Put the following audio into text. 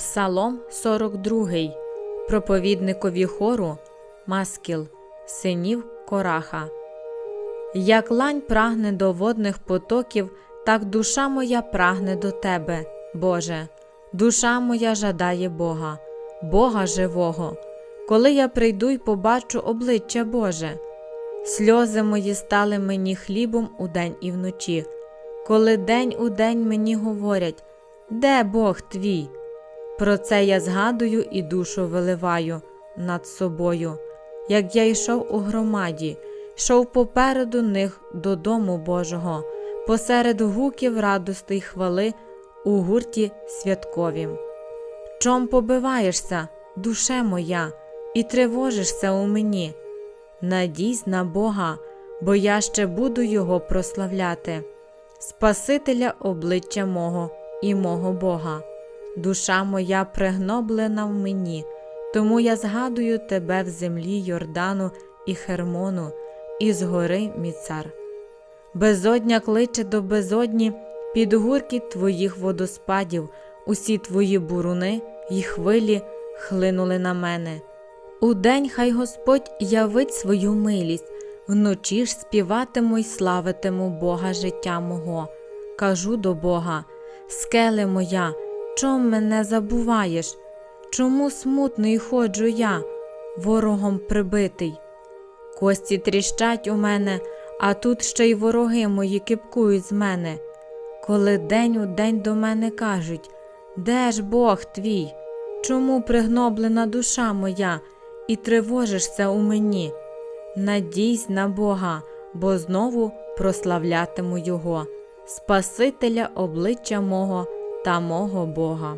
Псалом 42. Проповідникові хору Маскіл, синів Кораха. Як лань прагне до водних потоків, так душа моя прагне до Тебе, Боже. Душа моя жадає Бога, Бога живого. Коли я прийду й побачу обличчя Боже. Сльози мої стали мені хлібом удень і вночі, коли день у день мені говорять, де Бог твій? Про це я згадую і душу виливаю над собою, як я йшов у громаді, йшов попереду них додому Божого, посеред гуків радости й хвали у гурті святковім. Чом побиваєшся, душе моя, і тривожишся у мені? Надійсь на Бога, бо я ще буду Його прославляти, Спасителя обличчя мого і мого Бога. Душа моя пригноблена в мені, тому я згадую тебе в землі Йордану і Хермону, і з гори Міцар. Безодня кличе до безодні під гуркіт твоїх водоспадів, усі твої буруни й хвилі хлинули на мене. Удень хай Господь явить свою милість, вночі ж співатиму й славитиму Бога життя мого. Кажу до Бога, скеле моя, чом мене забуваєш? Чому смутний ходжу я, ворогом прибитий? Кості тріщать у мене, а тут ще й вороги мої кипкують з мене. Коли день у день до мене кажуть, де ж Бог твій? Чому пригноблена душа моя, і тривожишся у мені? Надійсь на Бога, бо знову прославлятиму Його, Спасителя обличчя мого та мого Бога.